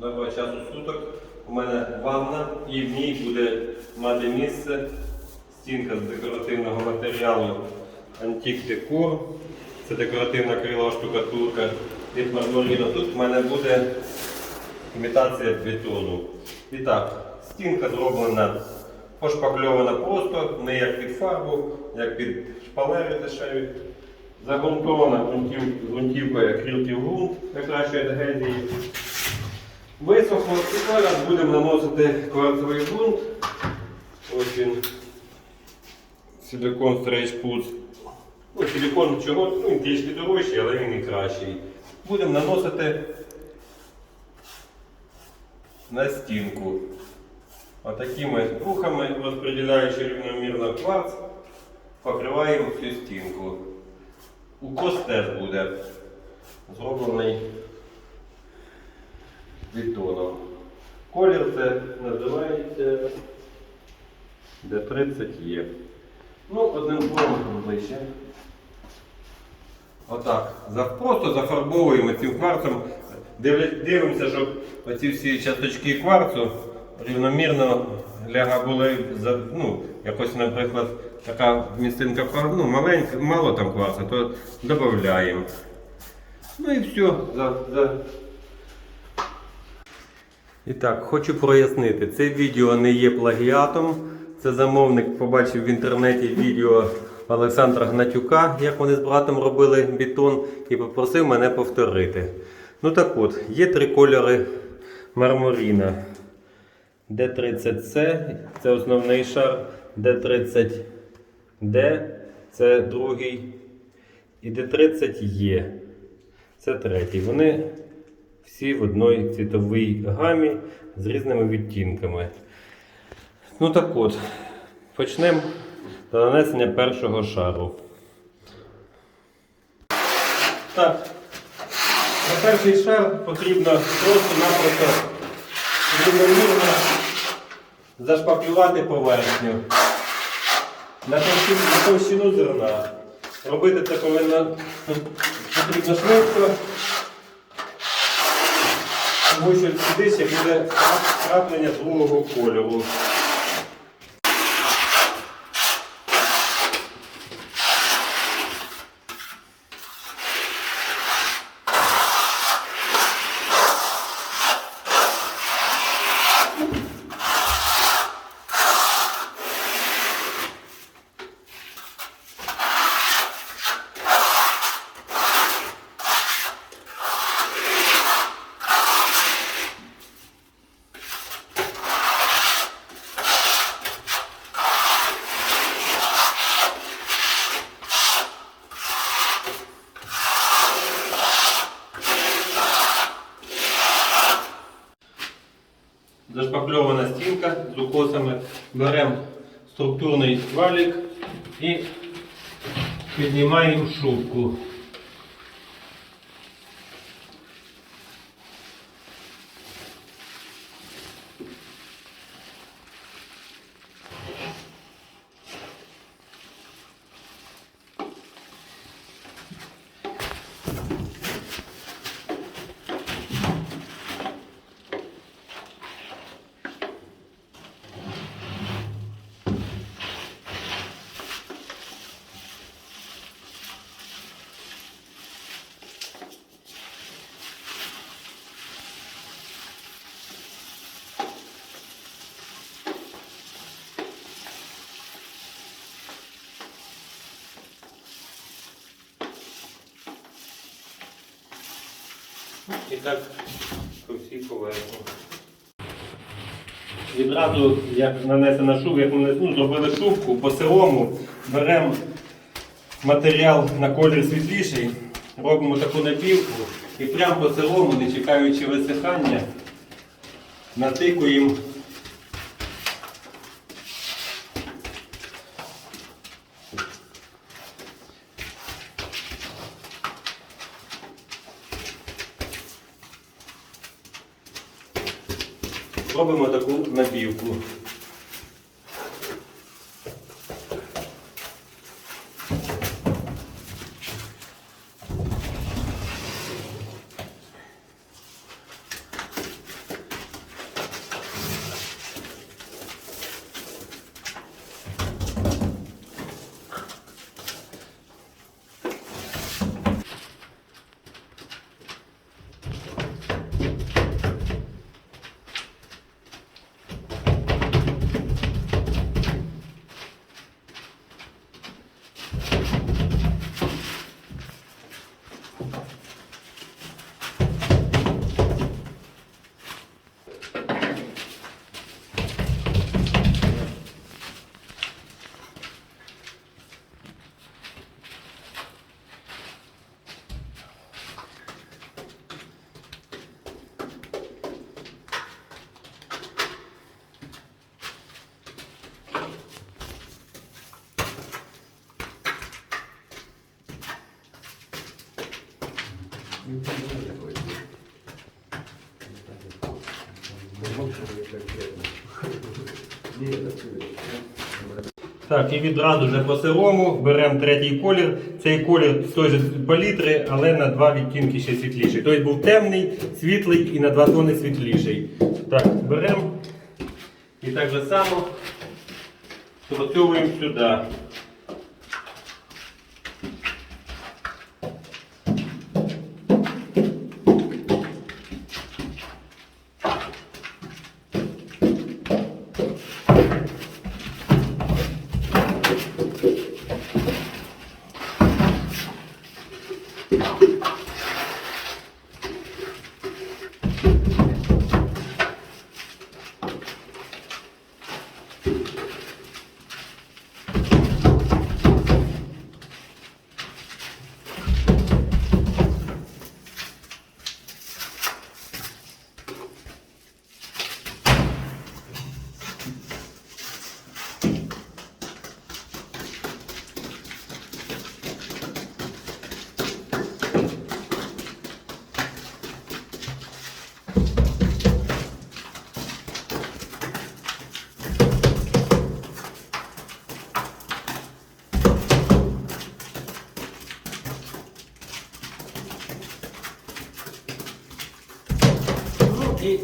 Доброго часу суток. У мене ванна і в ній буде мати місце стінка з декоративного матеріалу Antique Decor. Це декоративна крилова штукатурка від мармуріну. Тут в мене буде імітація бетону. І так, стінка зроблена пошпакльована просто, не як під фарбу, як під шпалери дешеві. Загрунтована ґрунтів- ґрунтівкою акрилків ґрунт для кращої адгезії. Висохло і зараз будемо наносити кварцевий ґрунт. Ось він. Силикон Stretch Putz. Ну, силикон чого, ну, він трішки дорожчий, але він і кращий. Будемо наносити на стінку. Отакими рухами, розподіляючи рівномірно кварц, покриваємо всю стінку. Укос теж буде зроблений бетоном. Колір це називається D30E. Ну, одним словом ближче. Отак. Просто зафарбовуємо цим кварцем. Дивимося, щоб оці всі часточки кварцу рівномірно ляга були за- ну, якось, наприклад, така місцинка квар- ну, маленька, мало там кварцу, то додаємо. Ну і все. За, за... І так, хочу прояснити, це відео не є плагіатом. Це замовник побачив в інтернеті відео Олександра Гнатюка, як вони з братом робили бетон, і попросив мене повторити. Ну так от, є три кольори мармуріна. D30C це основний шар, D30D це другий. І D30E це третій. Вони всі в одній цвітовій гамі з різними відтінками. Ну так от, почнемо з нанесення першого шару. Так, на перший шар потрібно просто-напросто рівномірно зашпаклювати поверхню на товщину, на товщину зерна. Робити це повинно потрібно швидко, що сюди ще буде краплення другого кольору. Зашпакльована стінка з укосами. Беремо структурний валік і піднімаємо шубку. І так по всій поверхні. Відразу, як нанесена шубка, як ми зробили шубку, по сирому беремо матеріал на колір світліший, робимо таку напівку і прямо по сирому, не чекаючи висихання, натикуємо робимо таку набівку. Так, і відразу вже по сирому беремо третій колір. Цей колір той же палітри, але на два відтінки ще світліший. Тобто був темний, світлий і на два тони світліший. Так, беремо і так же само спрацьовуємо сюди. Ну і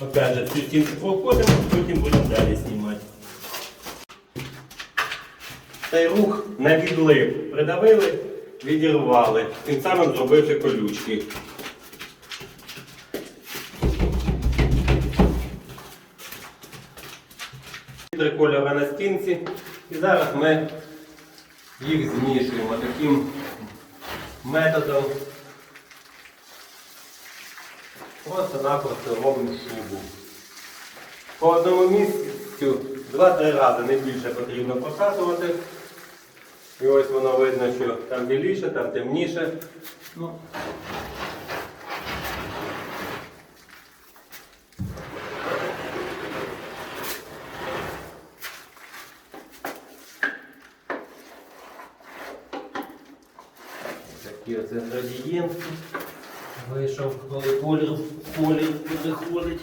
опять же цю стінку проходимо, потім будемо далі знімати. Цей рух на відлив придавили, відірвали, тим самим зробивши колючки. Три кольори на стінці. І зараз ми їх змішуємо таким методом. Просто-напросто робимо шубу. По одному місцю два-три рази не більше потрібно прокатувати. І ось воно видно, що там біліше, там темніше. Ну, Такий оце градієнт вийшов, коли колір в колір переходить.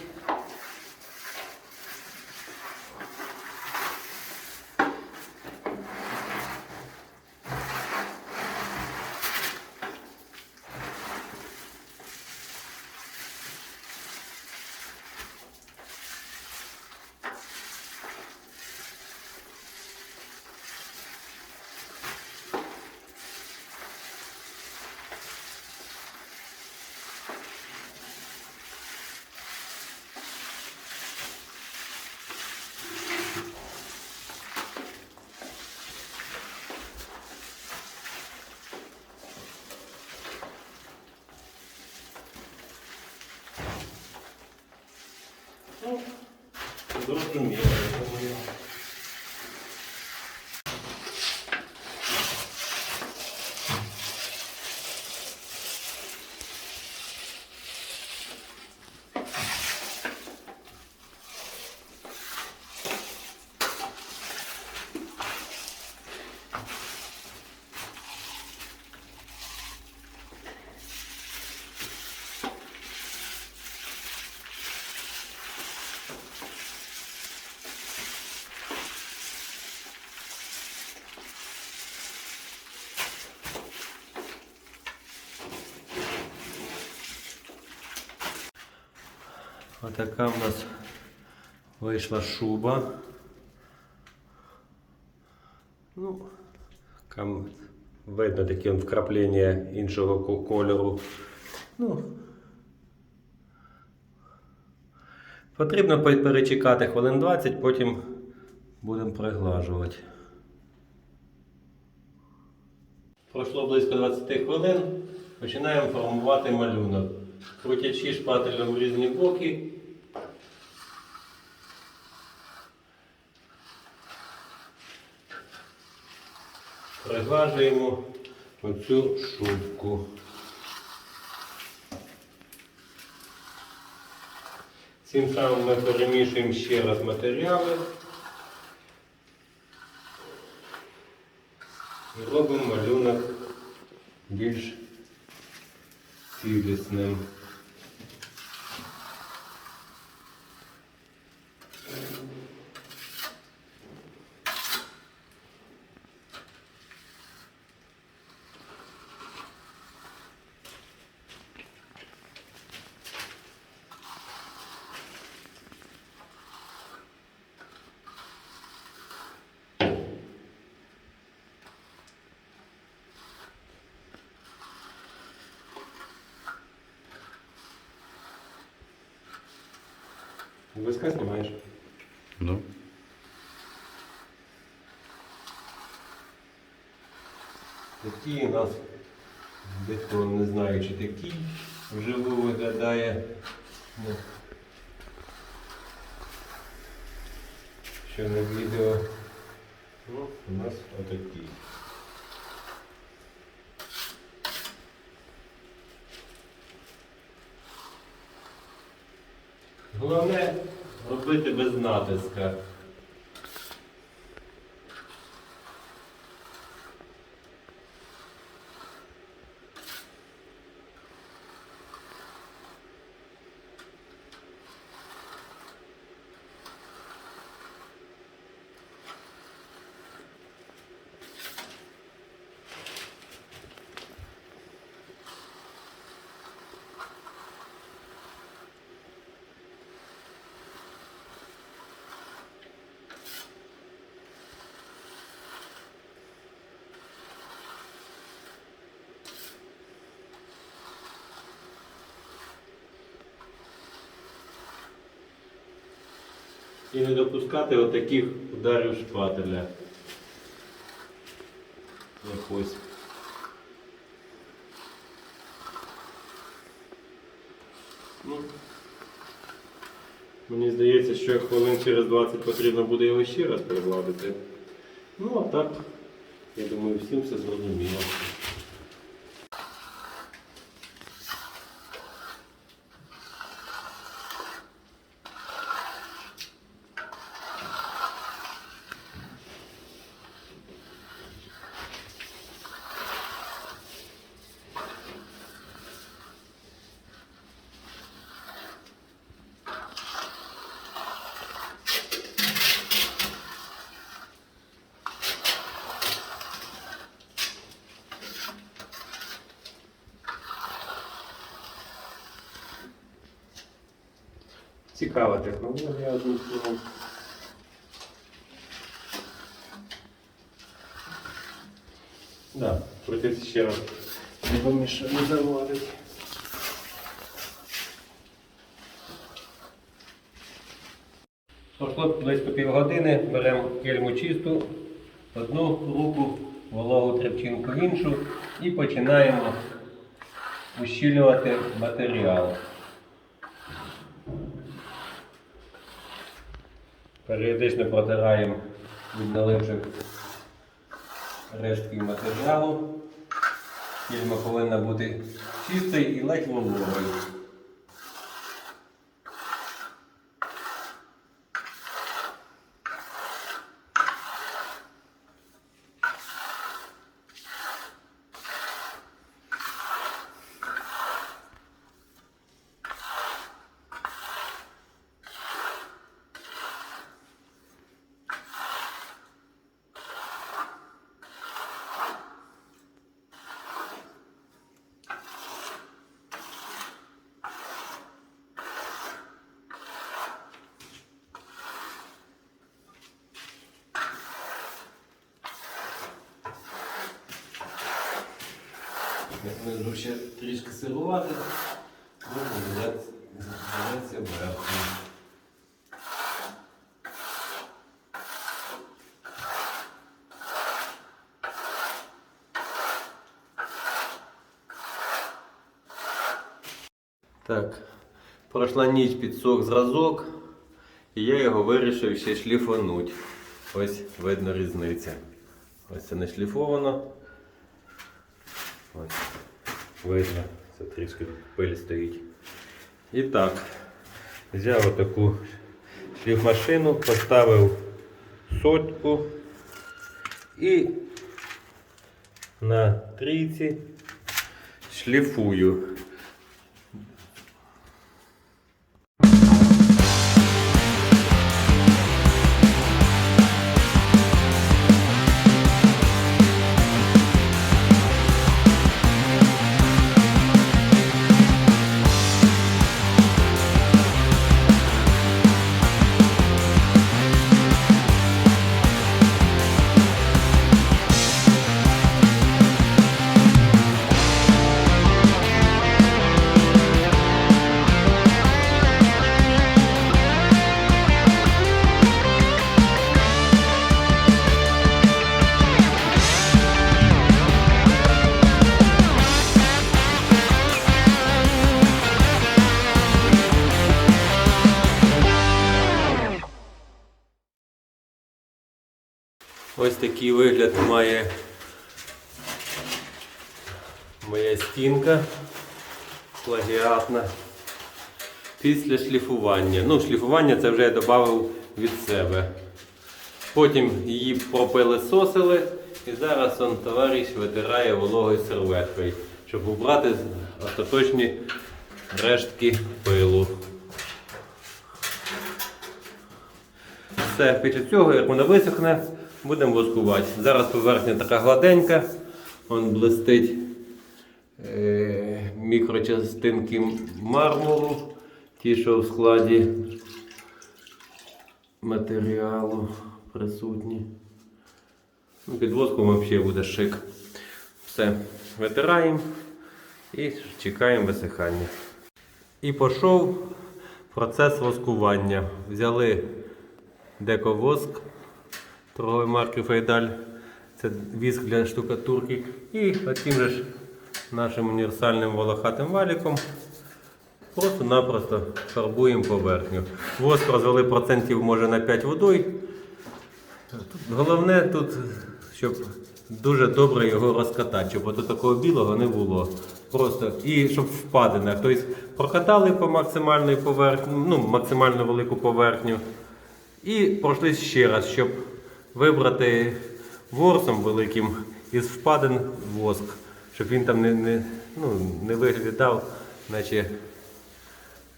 Ну, зрозуміло, я думаю. Отака в нас вийшла шуба. Ну, там видно таке вкраплення іншого кольору. Ну, потрібно перечекати хвилин 20, потім будемо приглажувати. Пройшло близько 20 хвилин. Починаємо формувати малюнок. Крутячи шпателем в різні боки. Приглажуємо оцю шубку. Цим самим ми перемішуємо ще раз матеріали і робимо малюнок більш цілісним. Виска знімаєш? Ну. Такі у нас, дехто не знає, чи такі вживу виглядає. Що на відео. Ну, у нас отакі. Головне робити без натиска. І не допускати отаких ударів шпателя. Як ось. Ну, мені здається, що хвилин через 20 потрібно буде його ще раз пригладити. Ну а так, я думаю, всім все зрозуміло. Цікава технологія одним словом. Да, крутиться ще раз. Не помішає, не заводить. Пройшло близько півгодини, беремо кельму чисту, одну руку, вологу тряпчинку в іншу і починаємо ущільнювати матеріал. Періодично протираємо від налипших рештків матеріалу. Фільма повинна бути чистою і ледь вологою. Внизу ще трішки сирувати, ну, здається верхню. Так, пройшла ніч підсох зразок, і я його вирішив ще шліфануть. Ось видно різниця. Ось це не шліфовано. Ось. Видно, це трішки пиль стоїть. І так, взяв отаку шліфмашину, поставив сотку і на трійці шліфую. Ось такий вигляд має моя стінка плагіатна. Після шліфування. Ну, шліфування це вже я додав від себе. Потім її пропилисосили і зараз он товариш витирає вологою серветкою, щоб убрати остаточні рештки пилу. Все, після цього, як вона висохне, будемо воскувати. Зараз поверхня така гладенька, он блистить е, мікрочастинки мармуру, ті, що в складі матеріалу присутні. Ну, Під воском взагалі буде шик. Все, витираємо і чекаємо висихання. І пішов процес воскування. Взяли дековоск торгової марки Фейдаль. Це віск для штукатурки. І таким же ж нашим універсальним волохатим валіком просто-напросто фарбуємо поверхню. Воск розвели процентів може на 5 водою. Головне тут, щоб дуже добре його розкатати, щоб от такого білого не було. Просто і щоб впадина. Тобто прокатали по максимальній поверхні, ну, максимально велику поверхню. І пройшли ще раз, щоб вибрати ворсом великим із впадин воск, щоб він там не, не, ну, не виглядав, наче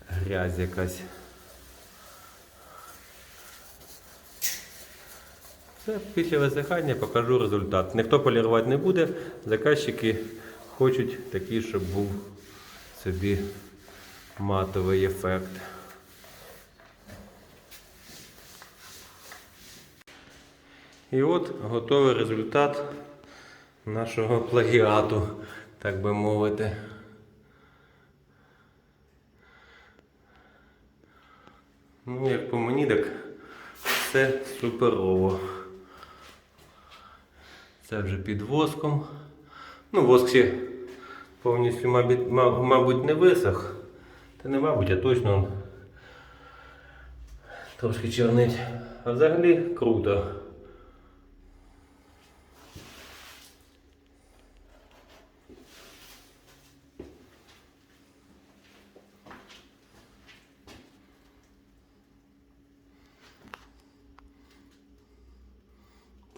грязь якась. Все, після висихання покажу результат. Ніхто полірувати не буде, заказчики хочуть такий, щоб був собі матовий ефект. І от готовий результат нашого плагіату, так би мовити. Ну, як по мені, так все суперово. Це вже під воском. Ну, воск ще повністю, мабуть, мабуть, не висох. Та не мабуть, а точно трошки чорнить. А взагалі круто.